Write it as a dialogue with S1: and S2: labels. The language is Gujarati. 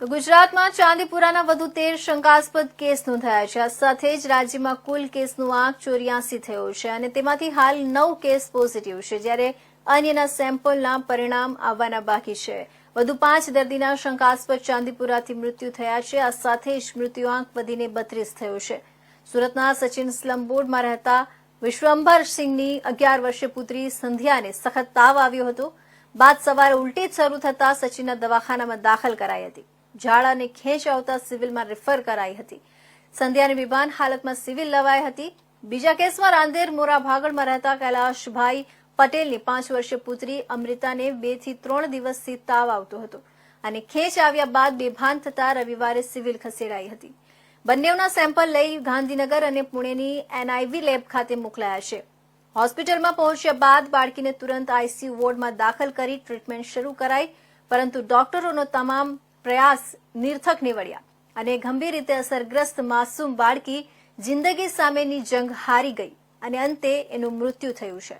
S1: તો ગુજરાતમાં ચાંદીપુરાના વધુ તેર શંકાસ્પદ કેસ નોંધાયા છે. આ સાથે જ રાજ્યમાં કુલ કેસનો આંક ચોર્યાસી થયો છે અને તેમાંથી હાલ નવ કેસ પોઝિટિવ છે, જ્યારે અન્યના સેમ્પલના પરિણામ આવવાના બાકી છે. વધુ પાંચ દર્દીના શંકાસ્પદ ચાંદીપુરાથી મૃત્યુ થયા છે. આ સાથે જ મૃત્યુઆંક વધીને બત્રીસ થયો છે. સુરતના સચિન સ્લમ બોર્ડમાં રહેતા વિશ્વંભર સિંહની અગિયાર વર્ષીય પુત્રી સંધ્યાને સખત તાવ આવ્યો હતો. બાદ સવારે ઉલટી જ શરૂ થતાં સચિનના દવાખાનામાં દાખલ કરાઈ હતી. ઝાડા અને ખેંચ આવતા સિવિલમાં રેફર કરાઈ હતી. સંધ્યાને બેભાન હાલતમાં સિવિલ લવાઈ હતી. બીજા કેસમાં રાંદેર મોરા ભાગળમાં રહેતા કૈલાશભાઈ પટેલની પાંચ વર્ષીય પુત્રી અમૃતાને બેથી ત્રણ દિવસથી તાવ આવતો હતો અને ખેંચ આવ્યા બાદ બેભાન થતા રવિવારે સિવિલ ખસેડાઈ હતી. બંનેના સેમ્પલ લઈ ગાંધીનગર અને પુણેની એનઆઈવી લેબ ખાતે મોકલાયા છે. હોસ્પિટલમાં પહોંચ્યા બાદ બાળકીને તુરંત આઈસીયુ વોર્ડમાં દાખલ કરી ટ્રીટમેન્ટ શરૂ કરાઈ, પરંતુ ડોક્ટરોનો તમામ પ્રયાસ નિર્થક નીવડ્યા અને ગંભીર રીતે અસરગ્રસ્ત માસૂમ બાળકી જિંદગી સામેની જંગ હારી ગઈ અને અંતે એનું મૃત્યુ થયું છે.